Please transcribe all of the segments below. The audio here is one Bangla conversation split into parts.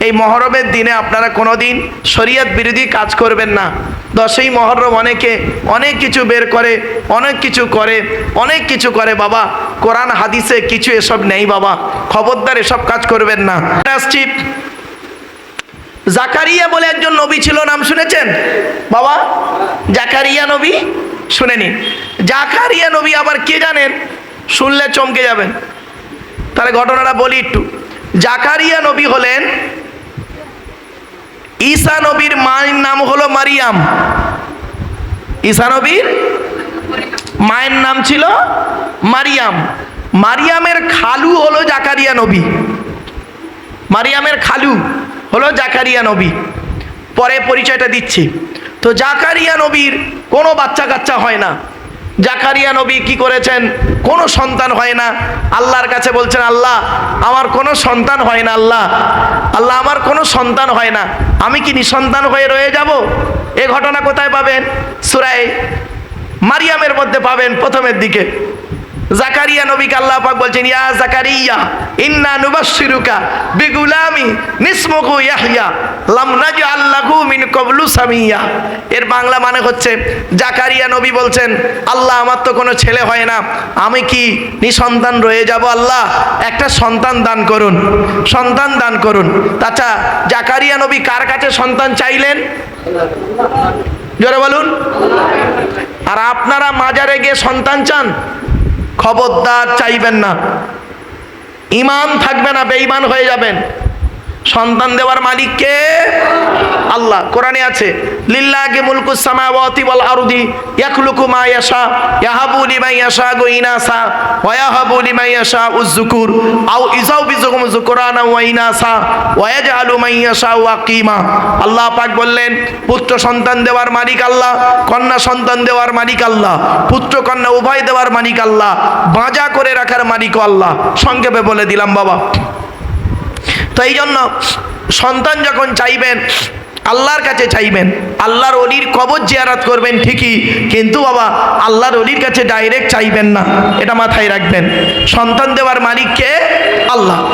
এই মহরমের দিনে আপনারা কোনো দিন শরীয়ত বিরোধী কাজ করবেন না। দশই মহরম অনেকে অনেক কিছু বের করে, অনেক কিছু করে, অনেক কিছু করে বাবা। কোরআন, হাদিসে কিছু এসব নেই বাবা। খবরদার এসব কাজ করবেন না। জাকারিয়া বলে একজন নবী ছিল, নাম শুনেছেন? বাবা, জাকারিয়া নবী? শুনেনি। জাকারিয়া নবী আবার কে জানেন? শুনলে চমকে যাবেন। তাহলে ঘটনাটা বলি একটু। জাকারিয়া নবী হলেন ঈসা নবীর মায়ের নাম হলো মারিয়াম। ঈসা নবীর মায়ের নাম ছিল মারিয়াম। মারিয়ামের খালু হলো জাকারিয়া নবী। মারিয়ামের খালু হলো জাকারিয়া নবী। পরে পরিচয়টা দিচ্ছি। তো জাকারিয়া নবীর কোনো বাচ্চা কাচ্চা হয় না। জাকারিয়া নবী কি করেছেন? কোনো সন্তান হয় না। আল্লাহর কাছে বলছেন, আল্লাহ, আমার কোনো সন্তান হয় না, আল্লাহ। আল্লাহ, আমার কোনো সন্তান হয় না। আমি কি নিঃসন্তান হয়ে রয়ে যাব? এ ঘটনা কোথায় পাবেন? সুরায় মারিয়ামের মধ্যে পাবেন প্রথমের দিকে। জাকারিয়া নবীকে আল্লাহ পাক বলছেন, ইয়া জাকারিয়া, ইন্না নুবাশশিরুকা বিগুলামি নিসমুহু ইয়াহইয়া, লাম নাজআল লাহু মিন ক্বাবলু সামিয়া। এর বাংলা মানে হচ্ছে, জাকারিয়া নবী বলছেন, আল্লাহ আমার তো কোনো ছেলে হয় না, আমি কি নিঃসন্তান রয়ে যাব আল্লাহ? একটা সন্তান দান করুন, সন্তান দান করুন। আচ্ছা জাকারিয়া নবী কার কাছে সন্তান চাইলেন? জোরে বলুন। আর আপনারা মাজারে গিয়ে সন্তান চান? খবরদার চাইবেন না। ইমান থাকবে না বেঈমান হয়ে যাবেন। সন্তান দেওয়ার মালিক কে? আল্লাহ, কোরআনে আছে, লিল্লাহি মুলকুস সামাওয়াতি ওয়াল আরদি, ইয়াখলুকু মা ইয়াশা, ইয়াহাবু লিমান ইয়াশা ইনাসা, ওয়া ইয়াহাবু লিমান ইয়াশা উযযুকুর আও ইজাউ বিযুকুম যুকরানা ওয়া ইনাসা, ওয়া ইয়াজআলু মান ইয়াশা ওয়াকিমা আল্লাহ পাক বললেন, পুত্র সন্তান দেওয়ার মালিক আল্লাহ, কন্যা সন্তান দেওয়ার মালিক আল্লাহ, পুত্র কন্যা উভয় দেওয়ার মালিক আল্লাহ, বাঁজা করে রাখার মালিকও আল্লাহ। সংক্ষেপে বলে দিলাম বাবা। তো এই জন্য সন্তান যখন চাইবেন আল্লাহর কাছে চাইবেন। আল্লাহর অলির কবর জিয়ারাত করবেন ঠিকই, কিন্তু বাবা, আল্লাহর অলির কাছে ডাইরেক্ট চাইবেন না। এটা মাথায় রাখবেন। সন্তান দেওয়ার মালিককে আল্লাহ।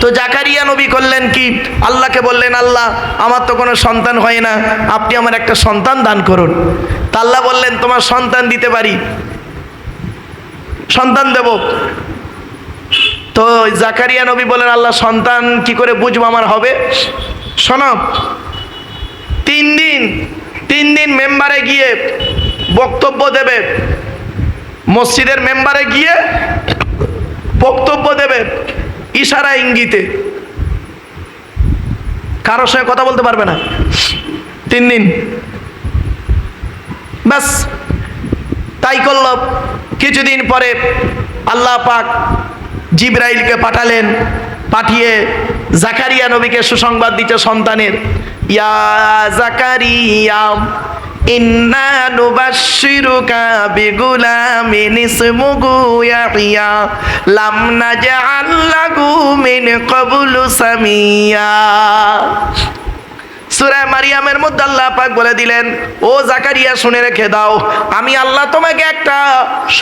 তো জাকারিয়া নবী করলেন কি? আল্লাহকে বললেন, আল্লাহ, আমার তো কোনো সন্তান হয় না। আপনি আমার একটা সন্তান দান করুন। তা আল্লাহ বললেন, তোমার সন্তান দিতে পারি। সন্তান দেব। তো জাকারিয়া নবী বলেন আল্লাহ, সন্তান কি করে বুঝব আমার হবে? শোনো তিন দিন তিন দিন মেম্বারে গিয়ে বক্তব্য দেবে। মসজিদের মেম্বারে গিয়ে বক্তব্য দেবে ইশারা ইঙ্গিতে। কারোর সঙ্গে কথা বলতে পারবে না। তিন দিন। ব্যাস, তাই করল। কিছুদিন পরে আল্লাহ পাক জিব্রাইলকে পাঠালেন, পাঠিয়ে জাকারিয়া নবীকে সুসংবাদ দিতে সন্তানের। ইয়া জাকারিয়া ইন্না নুবাশশিরুকা বিগুলামিন ইসমুহু ইয়াহইয়া লাম নাজআল লাহু মিন ক্বাবলু সামিয়া। সুরা মারিয়ামের মধ্যে আল্লাহ বলে দিলেন, ও জাকারিয়া, শুনে রেখে দাও, আমি আল্লাহ তোমাকে একটা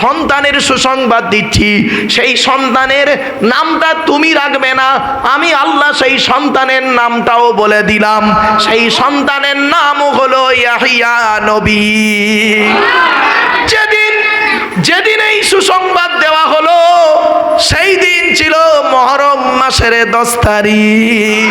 সন্তানের সুসংবাদ দিচ্ছি। সেই সন্তানের নামটা তুমি রাখবে না, আমি আল্লাহ সেই সন্তানের নামটাও বলে দিলাম। সেই সন্তানের নাম হলো নবী। যেদিন যেদিন এই সুসংবাদ দেওয়া হলো, সেই দিন ছিল মহরম মাসের দশ তারিখ।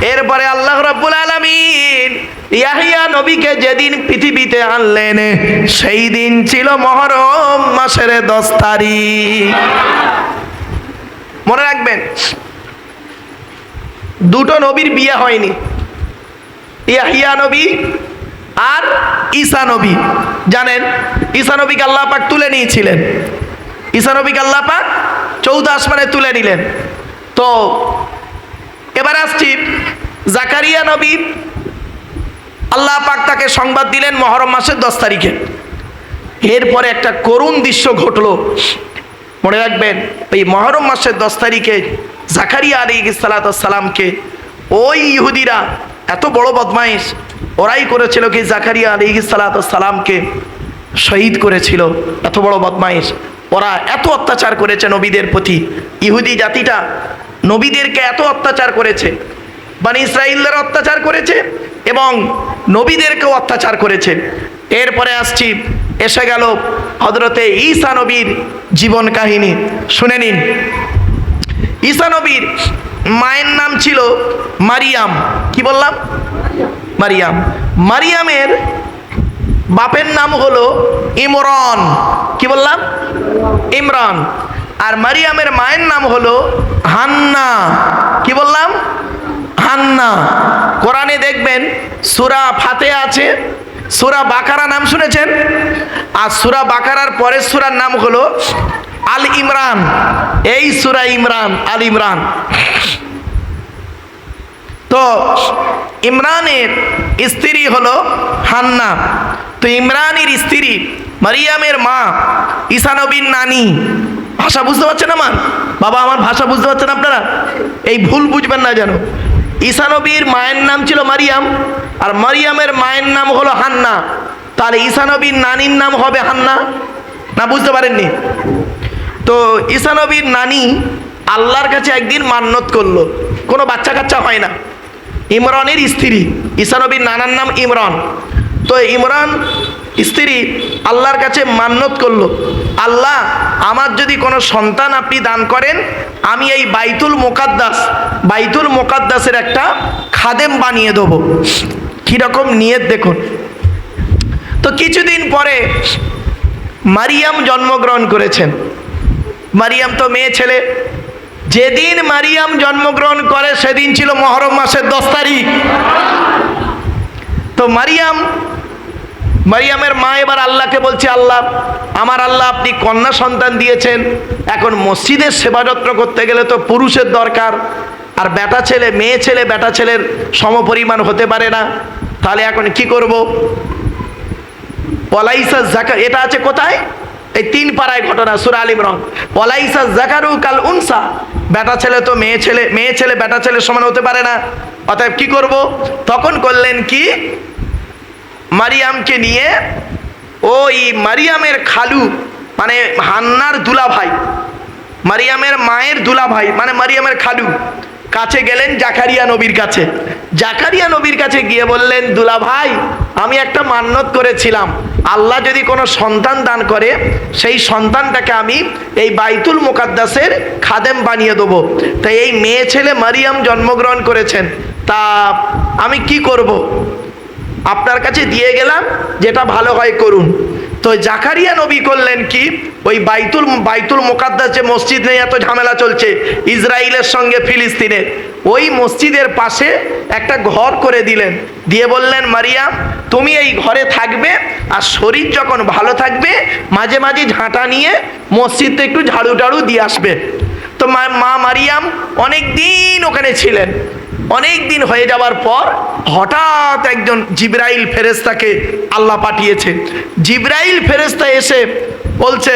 এরপরে আল্লাহ রাব্বুল আলামিন ইয়াহিয়া নবীকে যেদিন পৃথিবীতে আনলেন, সেই দিন ছিল মহরম মাসের দশ তারিখ। মনে রাখবেন, দুটো নবীর বিয়ে হয়নি। ইয়াহিয়া নবী আর ঈসা নবী। জানেন, ঈসা নবীকে আল্লাহ পাক তুলে নিয়েছিলেন। ঈসা নবীকে আল্লাহ পাক চৌদ্দ আসমানে তুলে নিলেন। তো, এবার আসছি জাকারিয়া নবী, আল্লাহ পাক তাকে সংবাদ দিলেন মহরম মাসের দশ তারিখে। এরপরে একটা করুণ দৃশ্য ঘটলো। মনে রাখবেন, এই মহরম মাসের দশ তারিখে জাকারিয়া আলী সালাতামকে ওই ইহুদিরা, এত বড় বদমাইশ, ওরাই করেছিল কি জাকারিয়া আলী সালাতামকে শহীদ করেছিল। এত বড় বদমাইশ, ওরা এত অত্যাচার করেছে নবীদের প্রতি। ইহুদি জাতিটা নবীদেরকে এত অত্যাচার করেছে। মানে ইসরায়েলদের অত্যাচার করেছে এবং নবীদেরকেও অত্যাচার করেছে। এরপরে আসছি, এসে গেল হজরতে ঈসা নবীর জীবন কাহিনী। শুনে নিন। ঈসা নবীর মায়ের নাম ছিল মারিয়াম। কি বললাম? মারিয়াম। মারিয়ামের বাপের নাম হলো ইমরান। কি বললাম? ইমরান। আর মারিয়ামের মায়ের নাম হলো হান্না। কি বললাম? হান্না কোরআনে দেখবেন সুরা ফাতে আছে, সুরা বাকারা নাম শুনেছেন? আর সুরা বাকারার পরের সুরার নাম হলো আল ইমরান। এই সুরা ইমরান, আল ইমরান। তো ইমরানের স্ত্রী হলো হান্না। তো ইমরানের স্ত্রী মারিয়ামের মা ঈশানবীর নানি। ভাষা বুঝতে পারছেন আমার? বাবা, আমার ভাষা বুঝতে পারছেন আপনারা? এই ভুল বুঝবেন না যেন। ঈশানবীর মায়ের নাম ছিল মারিয়াম। আর মারিয়ামের মায়ের নাম হলো হান্না। তাহলে ঈশানবীর নানির নাম হবে হান্না? না, বুঝতে পারেননি? তো ঈশানবীর নানি আল্লাহর কাছে একদিন মান্নত করল। কোনো বাচ্চা কাচ্চা হয় না। ইমরানের স্ত্রী। ঈশানবীর নানার নাম ইমরান। তো ইমরান স্ত্রী আল্লাহর কাছে মান্নত করল। আল্লাহ, আমার যদি কোনো সন্তান আপনি দান করেন, আমি এই বাইতুল মোকাদ্দাস, বাইতুল মোকাদ্দাসের একটা খাদেম বানিয়ে দেবো। কীরকম নিয়ত দেখুন। তো কিছুদিন পরে মারিয়াম জন্মগ্রহণ করেছেন। মারিয়াম তো মেয়ে ছেলে। যেদিন মারিয়াম জন্মগ্রহণ করে, সেদিন ছিল মহরম মাসের দশ তারিখ। তো মারিয়াম মারিয়ামের মা এবার আল্লাহকে বলছে, আল্লাহ, আমার আল্লাহ আপনি কন্যা সন্তান দিয়েছেন। এখন মসজিদের সেবা যত্ন করতে গেলে তো পুরুষের দরকার। আর বেটা ছেলে, মেয়ে ছেলে, বেটা ছেলের সমপরিমাণ হতে পারে না। তাহলে এখন কি করব? পলাইসা জাকা, এটা আছে কোথায়? এই তিন পাড়ায় ঘটনা, সুরা আল রং পলাইসা জাকারু কাল উনসা। বেটা ছেলে তো মেয়ে ছেলে মেয়ে ছেলে, বেটা ছেলে সমান হতে পারে না। অতএব কি করব? তখন করলেন কি? মারিয়ামকে নিয়ে ওই মারিয়ামের খালু মানে হান্নার দুলা ভাই মারিয়ামের মায়ের দুলা ভাই মানে মারিয়ামের খালু, কাছে গেলেন জাকারিয়া নবীর কাছে। জাকারিয়া নবীর কাছে গিয়ে বললেন দুলা ভাই আমি একটা মান্যত করেছিলাম। আল্লাহ যদি কোনো সন্তান দান করে, সেই সন্তানটাকে আমি এই বাইতুল মোকাদ্দাসের খাদেম বানিয়ে দেবো। তাই এই মেয়ে ছেলে মারিয়াম জন্মগ্রহণ করেছেন। তা আমি কি করব। আপনার কাছে দিয়ে গেলাম, যেটা ভালো হয় করুন। তো জাকারিয়া নবী করলেন কি? ওই বাইতুল বাইতুল মোকাদ্দাস যে মসজিদ নেই, এত ঝামেলা চলছে ইসরায়েলের সঙ্গে ফিলিস্তিনের। ওই মসজিদের পাশে একটা ঘর করে দিলেন। দিয়ে বললেন, মারিয়াম, তুমি এই ঘরে থাকবে আর শরীর যখন ভালো থাকবে, মাঝে মাঝে ঝাঁটা নিয়ে মসজিদে একটু ঝাড়ু টাড়ু দিয়ে আসবে। তো মা মা মারিয়াম অনেক দিন ওখানে ছিলেন। অনেক দিন হয়ে যাওয়ার পর হঠাৎ একজন জিব্রাইল ফেরেস্তাকে আল্লাহ পাঠিয়েছে। জিব্রাইল ফেরেস্তা এসে বলছে,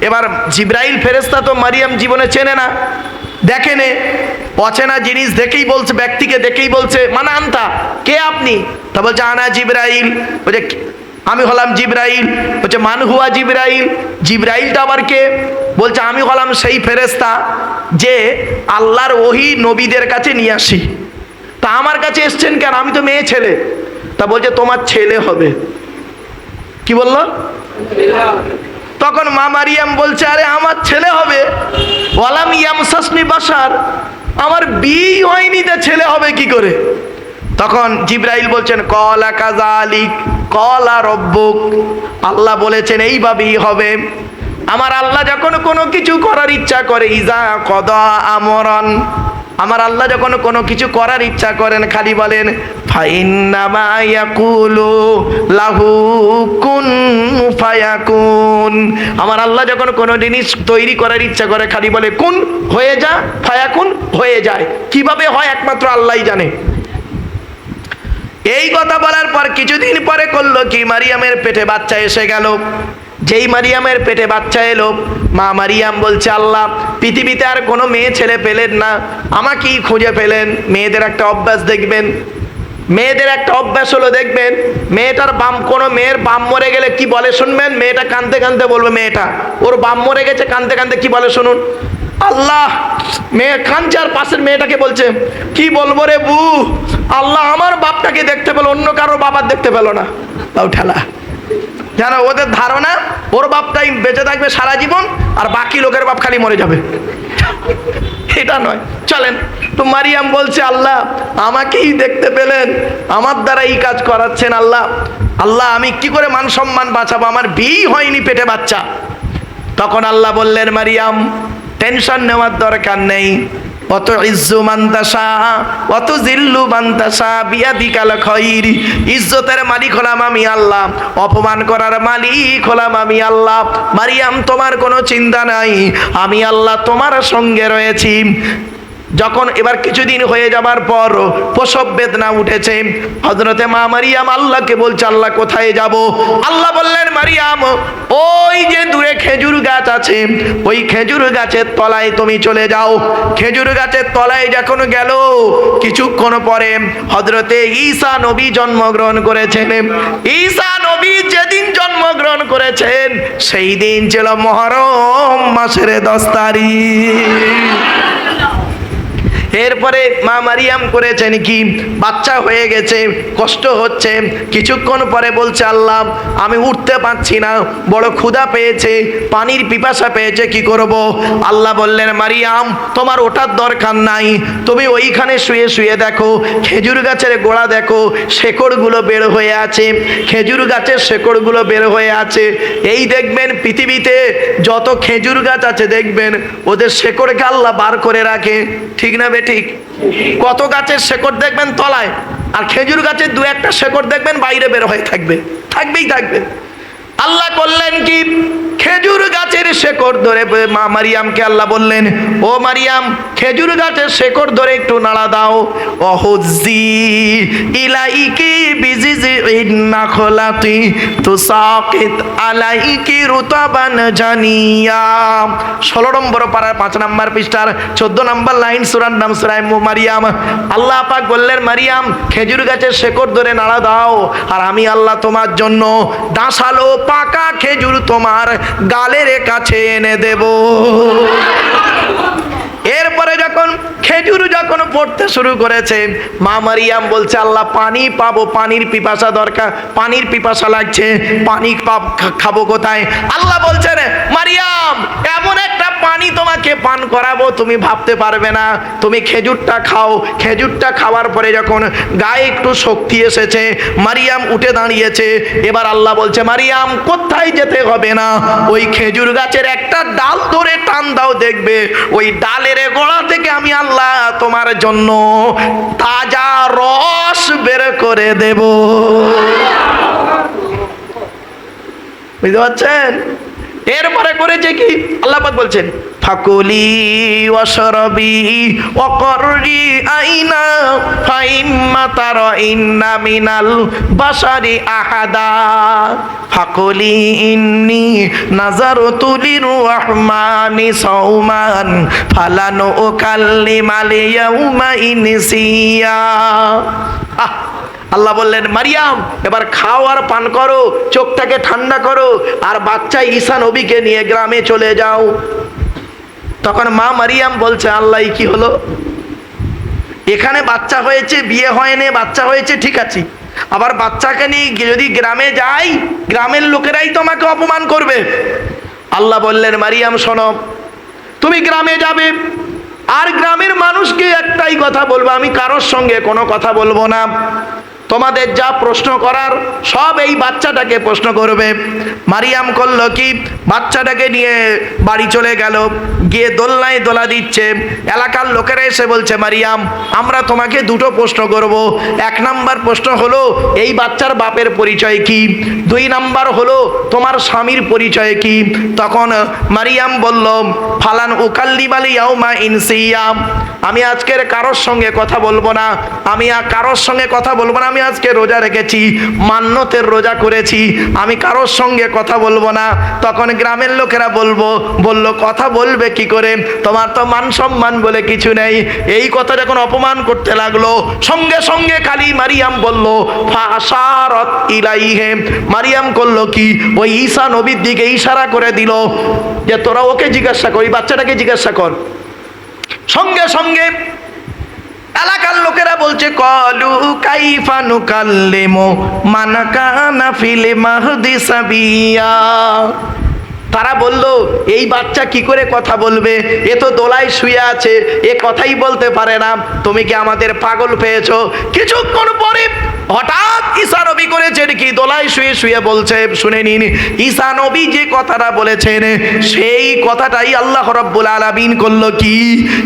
এবার জিব্রাইল ফেরেস্তা তো মারিয়াম জীবনে চেনে না। দেখে নে, অচেনা জিনিস দেখেই বলছে, ব্যক্তিকে দেখেই বলছে মানে আনতা, কে আপনি? তা বলছে, আনা জিব্রাইল। বলছে, আমি হলাম জিব্রাইল। বলছে, মান হুয়া জিব্রাইল? জিব্রাইলটা আবার কে? বলছে, আমি হলাম সেই ফেরেস্তা যে আল্লাহর ওহি নবীদের কাছে নিয়ে আসি। তা আমার কাছে এসছেন কেন? আমি তো মেয়ে ছেলে। তা বলছে, তোমার ছেলে হবে। কি বলল? তখন মা মারিয়াম বলছে, আরে, আমার ছেলে হবে। ওয়ালাম ইয়ামসাসনি বাসার, আমার বিয়ে হয়নি তা ছেলে হবে কি করে? তখন জিব্রাইল বলছেন, কলা কাজালিক, কলা রব্বুক। আল্লাহ বলেছেন, এইভাবেই হবে। আমার আল্লাহ যখন কোনো কিছু করার ইচ্ছা করে, ইজা কদা আমরন। আমার আল্লাহ যখন কোনো কিছু করার ইচ্ছা করেন, খালি বলেন আমার আল্লাহ যখন কোনো জিনিস তৈরি করার ইচ্ছা করে, খালি বলে, কুন হয়ে যা, ফায়াকুন হয়ে যায়। কীভাবে হয় একমাত্র আল্লাহই জানে। এই কথা বলার পর কিছুদিন পরে করল কি, মারিয়ামের পেটে বাচ্চা এসে গেল। যেই মারিয়ামের পেটে বাচ্চা এলো, মা মারিয়াম বলছে, আল্লাহ, পৃথিবীতে আর কোনো মেয়ে ছেলে পেলেন না। আমাকেই খুঁজে পেলেন। মেয়েদের একটা অভ্যাস দেখবেন। মেয়েদের একটা অভ্যাস হলো দেখবেন, মেয়েটার বাম, কোনো মেয়ের বাম মরে গেলে কি বলে শুনবেন? মেয়েটা কানতে কানতে বলবে, মেয়েটা, ওর বাম মরে গেছে কানতে কানতে কি বলে শুনুন? আল্লাহ, মেয়ে কাঞ্চার পাশের মেয়েটাকে বলছে, কি বলব রে বু? আল্লাহ, আমার বাপটাকে দেখতে পেল, অন্য কারও বাবার দেখতে পেল না। তাও ঠেলা। জানো, ওদের ধারণা, ওর বাপটাই বেঁচে থাকবে সারা জীবন, আর বাকি লোকের বাপ খালি মরে যাবে। এটা নয়। চলেন, তো মারিয়াম বলছে, আল্লাহ, আমাকেই দেখতে পেলেন। আমার দ্বারা এই কাজ করাচ্ছেন আল্লাহ। আল্লাহ, আমি কি করে মান সম্মান বাঁচাবো? আমার বিয়েই হয়নি পেটে বাচ্চা। তখন আল্লাহ বললেন, মারিয়াম টেনশন নেওয়ার দরকার নেই। অত ইজ্জু মান্তাসা অত জিল্লু মালিক হলাম আমি আল্লাহ, অপমান করার মালিক আমি আল্লাহ। মারিয়াম, তোমার কোনো চিন্তা নাই, আমি আল্লাহ তোমার সঙ্গে রয়েছি। যখন এবার কিছুদিন হয়ে যাবার পর প্রসব বেদনা উঠেছে হজরতে মা মারিয়াম আল্লাহকে বলছে, আল্লাহ, কোথায় যাব? আল্লাহ বললেন, মারিয়াম, ওই যে দূরে খেজুর গাছ আছে, ওই খেজুর গাছের তলায় তুমি চলে যাও। খেজুর গাছের তলায় যখন গেল, কিছুক্ষণ পরে হজরতে ঈসা নবী জন্মগ্রহণ করেছেন। ঈসা নবী যেদিন জন্মগ্রহণ করেছেন, সেই দিন ছিল মহরম মাসের দশ তারিখ। এরপরে মা মারিয়াম করেছেন কি? বাচ্চা হয়ে গেছে, কষ্ট হচ্ছে। কিছুক্ষণ পরে বলছে, আল্লাহ, আমি উঠতে পারছি না। বড় ক্ষুধা পেয়েছে, পানির পিপাসা পেয়েছে, কি করব? আল্লাহ বললেন, মারিয়াম, তোমার ওঠার দরকার নাই। তুমি ওইখানে শুয়ে শুয়ে দেখো, খেজুর গাছের গোড়া দেখো, শেকড়গুলো বের হয়ে আছে, খেজুর গাছের শেকড়গুলো বের হয়ে আছে। এই দেখবেন পৃথিবীতে যত খেজুর গাছ আছে, দেখবেন ওদের শেকড়কে আল্লাহ বার করে রাখে। ঠিক না বেঠিক কত গাছের শেকড় দেখবেন তলায়, আর খেজুর গাছের দু একটা শেকড় দেখবেন বাইরে বের হয়ে থাকবে। থাকবেই থাকবে। আল্লাহ করলেন কি? খেজুর গাছের শেকড় ধরে মা মারিয়ামকে আল্লাহ বললেন, ও মারিয়াম, খেজুর গাছের শেকড় ধরে একটু নাড়া দাও। অহুজি ইলাইকি বিজিজি ইন্না খোলাতি তুসাকিত আলাইকি রুতাবান জানিয়া। ষোলো নম্বর পাড়ার পাঁচ নম্বর পৃষ্ঠার চোদ্দ নম্বর লাইন সুরার নাম সুরায় মারিয়াম। আল্লাহ পাক বললেন, মারিয়াম, খেজুর গাছের শেকড় ধরে নাড়া দাও, আর আমি আল্লাহ তোমার জন্য ডাঁসালো পাকা খেজুর তোমার গালের কাছে এনে দেব। এরপরে যখন খেজুর যখন পড়তে শুরু করেছে, মা মারিয়াম বলছে, আল্লাহ, পানি পাবো, পানির পিপাসা দরকার, পানির পিপাসা লাগছে, পানি খাব কোথায়? আল্লাহ বলছে, রে মারিয়াম, এমন পানি তোমাকে পান করাবো, তুমি ভাবতে পারবে না। তুমি খেজুরটা খাও। খেজুরটা খাওয়ার পরে যখন গায়ে একটু শক্তি এসেছে, মারিয়াম উঠে দাঁড়িয়েছে। এবার আল্লাহ বলছে, মারিয়াম, কোথায় যেতে হবে না? ওই খেজুর গাছের একটা ডাল ধরে টান দাও, দেখবে ওই ডালের গোড়া থেকে আমি আল্লাহ তোমার জন্য তাজা রস বের করে দেব। বুঝতে পারছেন? এরপরে করেছে কি? আল্লাহ পাক বলছেন, ফাকুলি ওয়াশরবি ওয়াকরি আইনা ফাইম্মা তার ইন্না মিনাল বাসারি আহাদা। ফাকুলি ইন্নি নাজারতু লিররহমানি সাওমান, ফালানু উকাল্লিমাল ইয়াউমা ইনসিয়া আহ আল্লাহ বললেন, মারিয়াম, এবার খাও আর পান করো, চোখটাকে ঠান্ডা করো, আর বাচ্চা ঈশা নবীকে নিয়ে গ্রামে চলে যাও। তখন মা মারিয়াম বলছে, আল্লাহ কি হলো? এখানে বাচ্চা হয়েছে, বিয়ে হয়নি, বাচ্চা হয়েছে, ঠিক আছে। আবার বাচ্চাকে নিয়ে যদি গ্রামে যাই, গ্রামের লোকেরাই তোমাকে অপমান করবে। আল্লাহ বললেন, মারিয়াম, শোনো, তুমি গ্রামে যাবে, আর গ্রামের মানুষকে একটাই কথা বলব, আমি কারোর সঙ্গে কোনো কথা বলব না। তোমাদের যা প্রশ্ন করার, সব এই বাচ্চাটাকে প্রশ্ন করবে। মারিয়াম করল কি? বাচ্চাটাকে নিয়ে বাড়ি চলে গেল। গিয়ে দোলনায় দোলা দিচ্ছে। এলাকার লোকেরা এসে বলছে, মারিয়াম, আমরা তোমাকে দুটো প্রশ্ন করব। এক নাম্বার প্রশ্ন হলো, এই বাচ্চার বাপের পরিচয় কি? দুই নাম্বার হলো, তোমার স্বামীর পরিচয় কি? তখন মারিয়াম বলল, ফালান উকাল্লিবালি ইয়াউমা ইনসিয়াম আমি আজকের কারোর সঙ্গে কথা বলব না। আমি আর কারোর সঙ্গে কথা বলব না। আমি আমি আজকে রোজা রেখেছি মান্যতের রোজা করেছি, আমি কারোর সঙ্গে কথা বলব না। তখন গ্রামের লোকেরা বলব, বলল, কথা বলবে কি করে? তোমার তো মান সম্মান বলে কিছু নেই। এই কথা যখন অপমান করতে লাগল, সঙ্গে সঙ্গে কালী মারিয়াম বলল ফাশারত ইলাইহে। মারিয়াম করল কি? ওই ঈসা নবীর দিকে ইশারা করে দিল যে, তোরা ওকে জিজ্ঞাসা কর, ওই বাচ্চাটাকে জিজ্ঞাসা কর। সঙ্গে সঙ্গে এলাকার লোকেরা বলছে, কলু কাইফানু কাল্লেমো মানাকানা ফিলে মাহদি সাবিয়া। তারা বলল, এই বাচ্চা কি করে কথা বলবে? এ তো দোলায় শুয়ে আছে, এ কথাই বলতে পারে না। তুমি কি আমাদের পাগল পেয়েছ? কিছুক্ষণ পরে হঠাৎ ঈসা নবী করেছেন কি? দোলায় শুয়ে শুয়ে বলছে, শুনে নিন, ঈসা নবী যে কথাটা বলেছেন, সেই কথাটাই আল্লাহ রব্বুল আলামিন করল কি?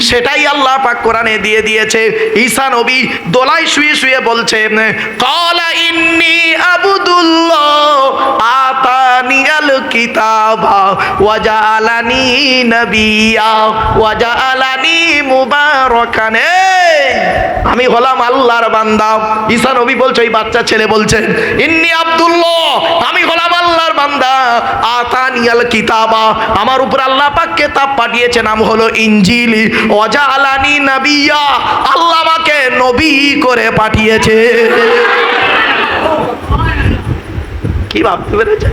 সেটাই আল্লাহ পাক কোরআনে দিয়ে দিয়েছে। ঈসা নবী দোলায় শুয়ে শুয়ে বলছে কলা ইন্নি আবুদুল্লাহ আতানিয়াল কিতাবা ওয়াজালানি নবিয়া ওয়াজালানি মুবারাকান। এই, আমি হলাম আল্লাহর বান্দা। ঈসা নবী বলছে এই বাচ্চা ছেলে বলছে ইন্নি আব্দুল্লাহ আমি হলাম আল্লাহর বান্দা। আতানিয়াল কিতাবা আমার উপর আল্লাহ পাক কিতাব পাঠিয়েছে নাম হলো ইনজিল। ওয়াজালানি নবিয়া আল্লাহ আমাকে নবী করে পাঠিয়েছে। কি ভাবতে পেরেছে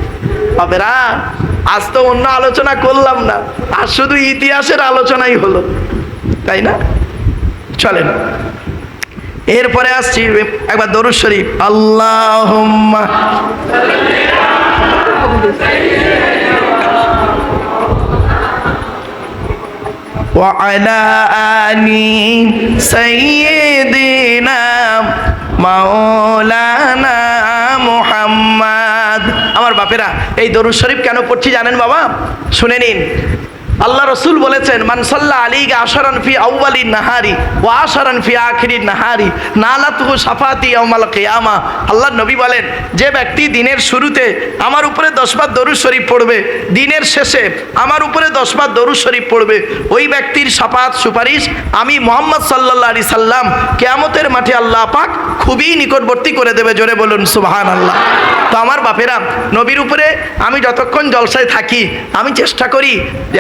বাবেরা আজ তো অন্য আলোচনা করলাম না আর শুধু ইতিহাসের আলোচনাই হলো তাই না চলেন এরপরে আসছি একবার দরুদ শরীফ আল্লাহ وعلى آل سيدنا মাওলানা মুহাম্মদ আমার বাপেরা এই দরুদ শরীফ কেন পড়ছি জানেন বাবা? শুনে নিন। আল্লাহ রসুল বলেছেন মানসাল্লাহ আলীকে আশারান ফি আউ্বালি নাহারি ও আশারান ফি আখিরি নাহারি নালাতুহু সাফাতি আউমাল কিয়ামা। আল্লাহ নবী বলেন, যে ব্যক্তি দিনের শুরুতে আমার উপরে দশবার দরুদ শরীফ পড়বে, দিনের শেষে আমার উপরে দশবার দরুদ শরীফ পড়বে, ওই ব্যক্তির সাফাত সুপারিশ আমি মোহাম্মদ সাল্লাহ আলি সাল্লাম কেয়ামতের মাঠে আল্লাহ পাক খুবই নিকটবর্তী করে দেবে। জোরে বলুন সুবাহান আল্লাহ তো আমার বাপেরা, নবীর উপরে আমি যতক্ষণ জলসায় থাকি, আমি চেষ্টা করি,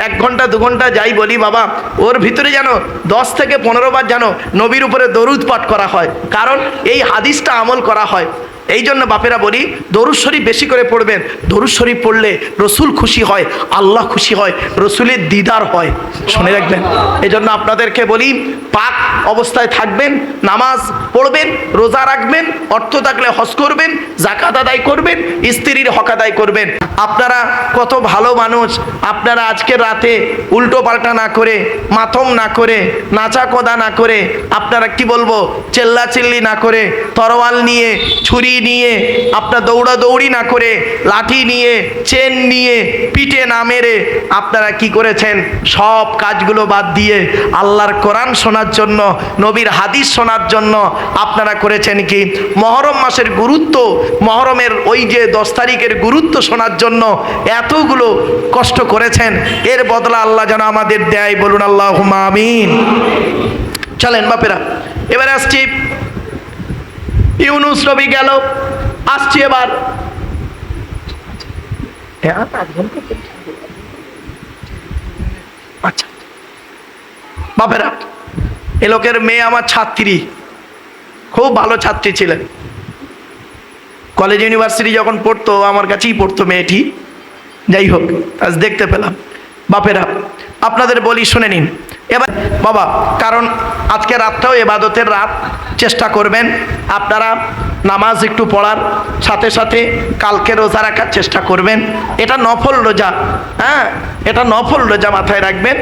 এক ঘণ্টা দু ঘণ্টা যাই বলি বাবা, ওর ভিতরে যেন দশ থেকে পনেরো বার যেন নবীর উপরে দরুদ পাঠ করা হয়। কারণ এই হাদিসটা আমল করা হয়। এই জন্য বাপেরা বলি, দরুদ শরীফ বেশি করে পড়বেন। দরুদ শরীফ পড়লে রসুল খুশি হয়, আল্লাহ খুশি হয়, রসুলের দিদার হয়। শুনে রাখবেন। এই জন্য আপনাদেরকে বলি, পাক অবস্থায় থাকবেন, নামাজ পড়বেন, রোজা রাখবেন, অর্থ থাকলে হজ করবেন জাকাত আদায় করবেন, স্ত্রীর হক আদায় করবেন। আপনারা কত ভালো মানুষ, আপনারা আজকে রাতে উল্টো পাল্টা না করে, মাথম না করে, নাচা কদা না করে, আপনারা কি বলব চেল্লা চিল্লি না করে, তরোয়াল নিয়ে ছুরি নিয়ে, আপনার দৌড়া দৌড়ি না করে লাঠি নিয়ে, চেন নিয়ে, পিঠে না মেরে আপনারা কি করেছেন? সব কাজগুলো বাদ দিয়ে আল্লাহর কোরআন শোনার জন্য, নবীর হাদিস শোনার জন্য আপনারা করেছেন কি? মহরম মাসের গুরুত্ব, মহরমের ওই যে দশ তারিখের গুরুত্ব শোনার জন্য এতগুলো কষ্ট করেছেন। এর বদলা আল্লাহ যেন আমাদের দেয়, বলুন আল্লাহ আমিন। চলেন বাপেরা, এবারে আসছি ইউনুস নবী গেল আসছি এবার। আচ্ছা। বাপেরা এ লোকের মেয়ে আমার ছাত্রী খুব ভালো ছাত্রী ছিলেন। কলেজ ইউনিভার্সিটি যখন পড়তো আমার কাছেই পড়তো মেয়েটি। যাই হোক আজ দেখতে পেলাম। বাপেরা আপনাদের বলি শুনে নিন। এবার বাবা কারণ আজকে রাতটাও এবাদতের রাত। চেষ্টা করবেন আপনারা নামাজ একটু পড়ার সাথে সাথে কালকে রোজা রাখার চেষ্টা করবেন। এটা নফল রোজা হ্যাঁ? এটা নফল রোজা মাথায় রাখবেন।